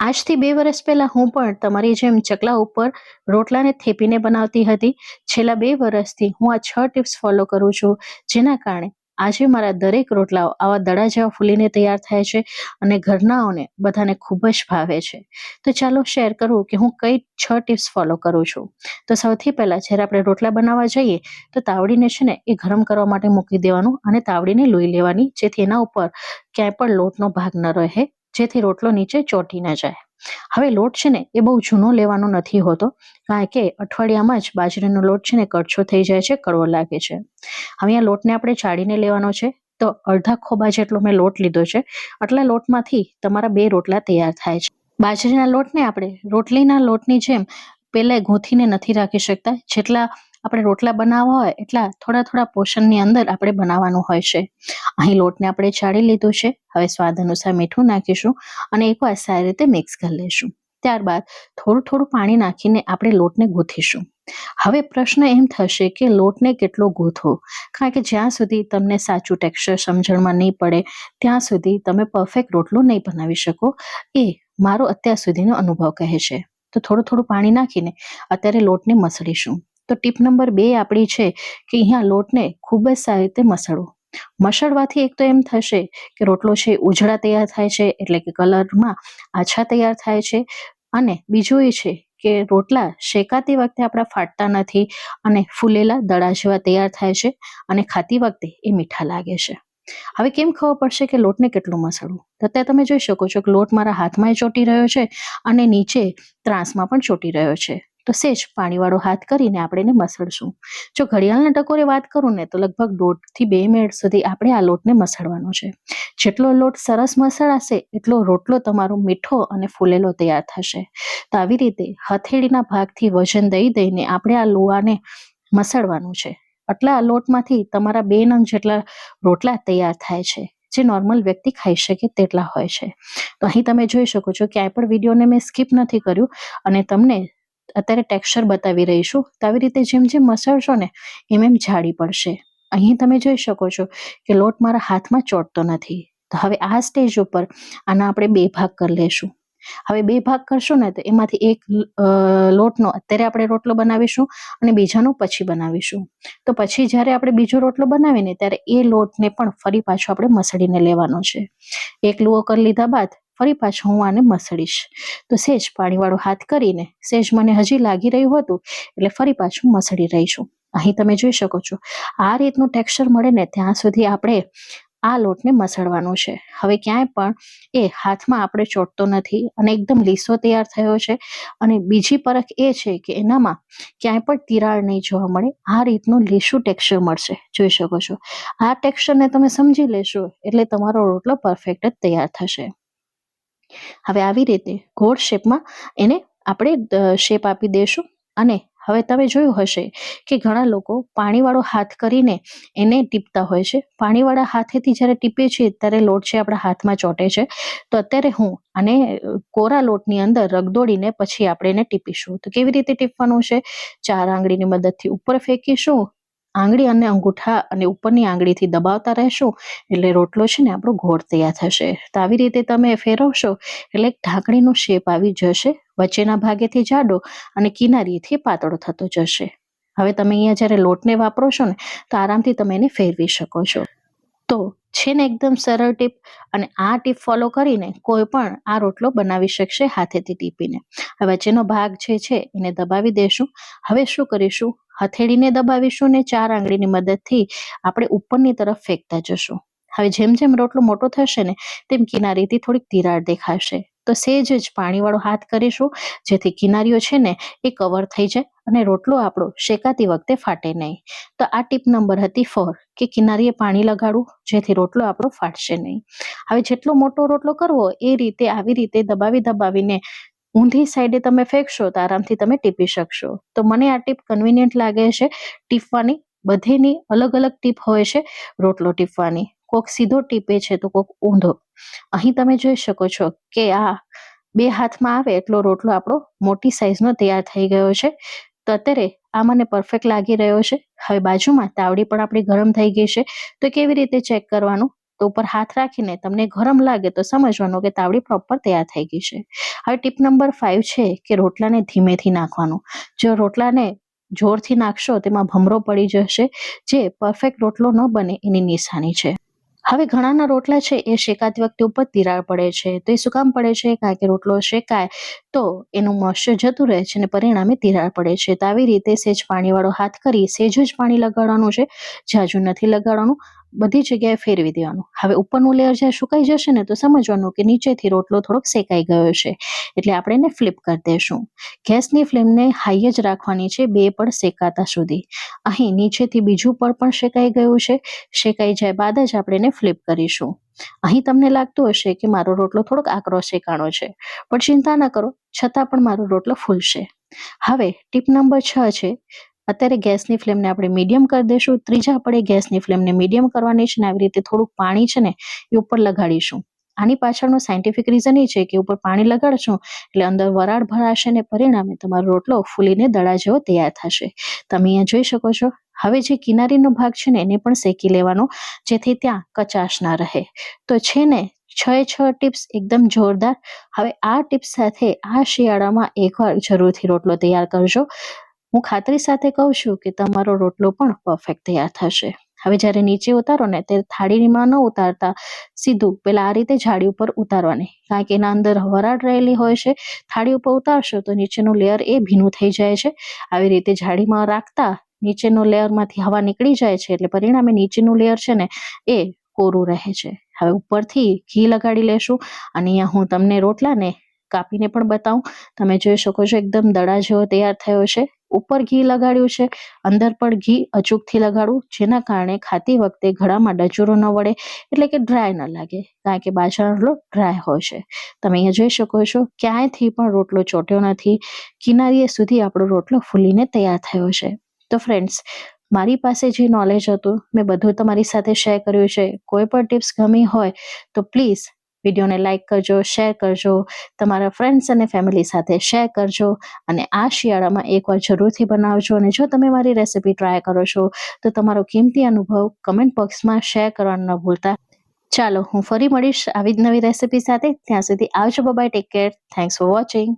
આજથી બે વર્ષ પહેલા હું પણ તમારી જેમ ચકલા ઉપર રોટલાને થેપીને બનાવતી હતી. છેલ્લા બે વર્ષથી હું આ છ ટિપ્સ ફોલો કરું છું, જેના કારણે આજે મારા દરેક રોટલાઓ આવા દડા જેવા ફૂલીને તૈયાર થાય છે અને ઘરનાઓને બધાને ખૂબ જ ભાવે છે. તો ચાલો શેર કરું કે હું કઈ છ ટિપ્સ ફોલો કરું છું. તો સૌથી પહેલાં જ્યારે આપણે રોટલા બનાવવા જઈએ, તો તાવડીને છે ને એ ગરમ કરવા માટે મૂકી દેવાનું અને તાવડીને લોહી લેવાની, જેથી એના ઉપર ક્યાંય પણ લોટનો ભાગ ન રહે. જેથી રોટલો નીચે ચોંટી ન જાય. હવે લોટ છે ને, એ બહુ જૂનો લેવાનો નથી હોતો, કારણ કે અઠવાડિયામાં જ બાજરીનો લોટ છે ને કરછો થઈ જાય છે, કડવો લાગે છે. હવે અહીંયા લોટને આપણે ચાળીને લેવાનો છે, તો અડધા ખોબા જેટલો મેં લોટ લીધો છે, આટલા લોટમાંથી તમારા બે રોટલા તૈયાર થાય છે. બાજરીના લોટને આપણે રોટલીના લોટની જેમ પહેલાં ગૂંથીને નથી રાખી શકતા, જેટલા આપણે રોટલા બનાવવા હોય એટલા થોડા થોડા પોષણની અંદર આપણે બનાવવાનું હોય છે. અહીં લોટને આપણે ચાળી લીધું છે. હવે સ્વાદ અનુસાર મીઠું નાખીશું અને એકવાર સારી રીતે મિક્સ કરી લઈશું. ત્યારબાદ થોડું થોડું પાણી નાખીને આપણે લોટને ગૂંથીશું હવે પ્રશ્ન એમ થશે કે લોટને કેટલો ગૂંથવો કારણ કે જ્યાં સુધી તમને સાચું ટેક્સચર સમજણમાં નહીં પડે, ત્યાં સુધી તમે પરફેક્ટ રોટલો નહીં બનાવી શકો. એ મારો અત્યાર સુધીનો અનુભવ કહે છે. તો થોડું થોડું પાણી નાખીને અત્યારે લોટને મસળીશું. તો ટીપ નંબર બે આપણી છે કે અહીંયા લોટને ખૂબ જ સારી રીતે મસળવો મસળવાથી એક તો એમ થશે કે રોટલો છે ઉજળા તૈયાર થાય છે, એટલે કે કલરમાં આછા તૈયાર થાય છે. અને બીજું એ છે કે રોટલા શેકાતી વખતે આપણા ફાટતા નથી અને ફૂલેલા દડા જેવા તૈયાર થાય છે અને ખાતી વખતે એ મીઠા લાગે છે. હવે કેમ ખબર પડશે કે લોટને કેટલું મસળવું તો અત્યારે તમે જોઈ શકો છો કે લોટ મારા હાથમાં ચોટી રહ્યો છે અને નીચે ત્રાસમાં પણ ચોટી રહ્યો છે. તો સેજ પાણીવાળો હાથ કરીને આપણે એને મસળશું. જો ઘડિયાળના ટકોરે વાત કરું ને તો લગભગ દોઢથી બે મિનિટ સુધી આપણે આ લોટને મસળવાનો છે. જેટલો લોટ સરસ મસળાશે, એટલો રોટલો તમારો મીઠો અને ફૂલેલો તૈયાર થશે. તો આવી રીતે હથેળીના ભાગથી વજન દઈ દઈને આપણે આ લોહાને મસળવાનું છે. આટલા લોટમાંથી તમારા બે નંગ જેટલા રોટલા તૈયાર થાય છે. જે નોર્મલ વ્યક્તિ ખાઈ શકે તેટલા હોય છે. તો અહીં તમે જોઈ શકો છો ક્યાંય પણ વિડીયોને મેં સ્કીપ નથી કર્યું અને તમને અત્યારે ટેક્સચર બતાવી રહીશું તો આવી રીતે જેમ જેમ મસળશો ને એમ એમ જાડી પડશે. અહીં તમે જોઈ શકો છો કે લોટ મારા હાથમાં ચોટતો નથી. તો હવે આ સ્ટેજ ઉપર આના આપણે બે ભાગ કરી લેશું. હવે બે ભાગ કરશું ને તો એમાંથી એક લોટનો અત્યારે આપણે રોટલો બનાવીશું અને બીજાનો પછી બનાવીશું. તો પછી જ્યારે આપણે બીજો રોટલો બનાવીને ત્યારે એ લોટને પણ ફરી પાછો આપણે મસળીને લેવાનો છે. એક લુઓ કરી લીધા બાદ ફરી પાછું હું આને મસળીશ. તો સેજ પાણીવાળો હાથ કરીને સેજ મને હજી લાગી રહ્યું હતું, એટલે ફરી પાછું મસળી રહીશું. અહીં તમે જોઈ શકો છો, આ રીતનું ટેક્સચર મળે ને ત્યાં સુધી આપણે આ લોટને મસળવાનો છે. હવે ક્યાંય પણ એ હાથમાં આપણે ચોટતો નથી અને એકદમ લીસો તૈયાર થયો છે. અને બીજી પરખ એ છે કે એનામાં ક્યાંય પણ તિરાડ નહીં જોવા મળે. આ રીતનું લીસું ટેક્સચર મળશે. જોઈ શકો છો. આ ટેક્સચરને તમે સમજી લેશો, એટલે તમારો રોટલો પરફેક્ટ જ તૈયાર થશે. હવે આવી રીતે ગોળ શેપમાં એને આપણે શેપ આપી દઈશું અને હવે તમે જોયું હશે કે ઘણા લોકો પાણીવાળો હાથ કરીને એને ટીપતા હોય છે. પાણીવાળા હાથેથી જ્યારે ટીપે છે ત્યારે લોટ છે આપણા હાથમાં ચોટે છે. તો અત્યારે હું અને કોરા લોટની અંદર રગદોડીને પછી આપણે એને ટીપીશું. તો કેવી રીતે ટીપવાનું છે? ચાર આંગળીની મદદથી ઉપર ફેંકીશું. આંગળી અને અંગૂઠા અને ઉપરની આંગળીથી દબાવતા રહેશો એટલે રોટલો છે ને આપણો ઘોળ તૈયાર થશે. તો આવી રીતે તમે ફેરવશો એટલે ઢાંકણીનો શેપ આવી જશે, વચ્ચેના ભાગેથી જાડો અને કિનારીથી પાતળો થતો જશે. હવે તમે અહીંયા જ્યારે લોટને વાપરો છો ને, તો આરામથી તમે એને ફેરવી શકો છો. તો છે ને એકદમ સરળ ટીપ? અને આ ટીપ ફોલો કરીને કોઈ પણ આ રોટલો બનાવી શકશે હાથેથી ટીપીને. હવે વચ્ચેનો ભાગ જે છે એને દબાવી દેશું. હવે શું કરીશું? હથેળીને દબાવીશું ને ચાર આંગળીની મદદથી આપણે ઉપરની તરફ ફેંકતા જશું. હવે જેમ જેમ રોટલો મોટો થશે ને, તેમ કિનારીથી થોડીક તિરાડ દેખાશે. તો સેજ જ પાણીવાળો હાથ કરીશું, જેથી કિનારીઓ છે ને એ કવર થઈ જાય અને રોટલો આપણો શેકાતી વખતે ફાટે નહીં. તો આ ટીપ નંબર હતી ફોર કે કિનારીએ પાણી લગાડવું, જેથી રોટલો આપણો ફાટશે નહીં. હવે જેટલો મોટો રોટલો કરવો, એ રીતે આવી રીતે દબાવી દબાવીને ઊંધી સાઈડે તમે ફેંકશો, તો આરામથી તમે ટીપી શકશો. તો મને આ ટીપ કન્વિનિયન્ટ લાગે છે, ટીપવાની બધીની અલગ અલગ ટીપ હોય છે રોટલો ટીપવાની. કોક સીધો ટીપે છે, તો કોક ઊંધો. અહીં તમે જોઈ શકો છો કે આ બે હાથમાં આવે એટલો રોટલો આપણો મોટી સાઈઝનો તૈયાર થઈ ગયો છે. તો અત્યારે આ મને પરફેક્ટ લાગી રહ્યો છે. હવે બાજુમાં તાવડી પણ આપણી ગરમ થઈ ગઈ છે. તો કેવી રીતે ચેક કરવાનું? તો ઉપર હાથ રાખીને તમને ગરમ લાગે તો સમજવાનું કે તાવડી પ્રોપર તૈયાર થઈ ગઈ છે. હવે ટીપ નંબર ફાઇવ છે કે રોટલાને ધીમેથી નાખવાનું. જો રોટલાને જોરથી નાખશો તેમાં ભમરો પડી જશે. જે પરફેક્ટ રોટલો ન બને એની નિશાની છે. હવે ઘણાના રોટલા છે એ શેકાતી વખતે ઉપર તિરાડ પડે છે, તો એ શું કામ પડે છે કારણ કે રોટલો શેકાય, તો એનું મોઇશ્ચર જતું રહે છે અને પરિણામે તિરાડ પડે છે. તો આવી રીતે સેજ પાણીવાળો હાથ કરી સેજ જ પાણી લગાડવાનું છે, જાજુ નથી લગાડવાનું. બધી જગ્યાએ ફેરવી દેવાનું. હવે ઉપરનું લેયર જ્યારે સુકાઈ જશે ને, તો સમજવાનું કે નીચેથી રોટલો થોડોક શેકાઈ ગયો છે. એટલે આપણે એને ફ્લિપ કરી દઈશું ગેસની ફ્લેમને હાઈ જ રાખવાની છે બે પડ શેકાતા સુધી. અહીં નીચેથી બીજું પડ પણ શેકાઈ ગયું છે. શેકાઈ જાય બાદ જ આપણે એને ફ્લિપ કરીશું. અહીં તમને લાગતું હશે કે મારો રોટલો થોડોક આકરો શેકાણો છે. પણ ચિંતા ન કરો, છતાં પણ મારો રોટલો ફૂલશે. હવે ટીપ નંબર છ છે અત્યારે ગેસની ફ્લેમને આપણે મીડિયમ કરી દઈશું. ત્રીજા આપણે ગેસની ફ્લેમને મીડિયમ કરવાની છે ને આવી રીતે થોડુંક પાણી છે ને એ ઉપર લગાડીશું. આની પાછળનું સાયન્ટિફિક રીઝન એ છે કે ઉપર પાણી લગાડશું એટલે અંદર વરાળ ભરાશે ને પરિણામે તમારો રોટલો ફૂલીને દડા જેવો તૈયાર થશે. તમે અહીંયા જોઈ શકો છો. હવે જે કિનારીનો ભાગ છે ને એને પણ શેકી લેવાનો, જેથી ત્યાં કચાશ ના રહે. તો છે ને છ છ ટિપ્સ એકદમ જોરદાર. હવે આ ટિપ્સ સાથે આ શિયાળામાં એકવાર જરૂરથી રોટલો તૈયાર કરજો. હું ખાતરી સાથે કહું છું કે તમારો રોટલો પણ પરફેક્ટ તૈયાર થશે. હવે જ્યારે નીચે ઉતારો ને ત્યારે થાળીમાં ન ઉતારતા, સીધું પેલા આ રીતે જાળી ઉપર ઉતારવાની. કારણ કે એના અંદર વરાળ રહેલી હોય છે, થાળી ઉપર ઉતારશો તો નીચેનું લેયર એ ભીનું થઈ જાય છે. આવી રીતે જાળીમાં રાખતા નીચેનો લેયરમાંથી હવા નીકળી જાય છે એટલે પરિણામે નીચેનું લેયર છે ને એ કોરું રહે છે. હવે ઉપરથી ઘી લગાડી લેશું અને અહીંયા હું તમને રોટલાને કાપીને પણ બતાવું. તમે જોઈ શકો છો, એકદમ દડા જેવો તૈયાર થયો છે. ઉપર ઘી લગાડ્યું છે. અંદર પણ ઘી અચૂકથી લગાડવું, જેના કારણે ખાતી વખતે ઘડામાં ડચુરો ન વળે, એટલે કે ડ્રાય ન લાગે, કારણ કે બાજરાનો ડ્રાય હોય છે. તમે અહીંયા જોઈ શકો છો, ક્યાંયથી પણ રોટલો ચોટ્યો નથી. કિનારીએ સુધી આપણો રોટલો ફૂલીને તૈયાર થયો છે. તો ફ્રેન્ડ્સ મારી પાસે જે નોલેજ હતું, મેં બધું તમારી સાથે શેર કર્યું છે. કોઈ પણ ટિપ્સ ગમી હોય, તો પ્લીઝ વિડીયોને લાઇક કરજો, શેર કરજો, તમારા ફ્રેન્ડ્સ અને ફેમિલી સાથે શેર કરજો અને આ શિયાળામાં એકવાર જરૂરથી બનાવજો અને જો તમે મારી રેસિપી ટ્રાય કરો છો, તો તમારો કિંમતી અનુભવ કમેન્ટ બોક્સમાં શેર કરવાનું ન ભૂલતા. ચાલો, હું ફરી મળીશ આવી જ નવી રેસીપી સાથે. ત્યાં સુધી આવજો bye take care thanks for watching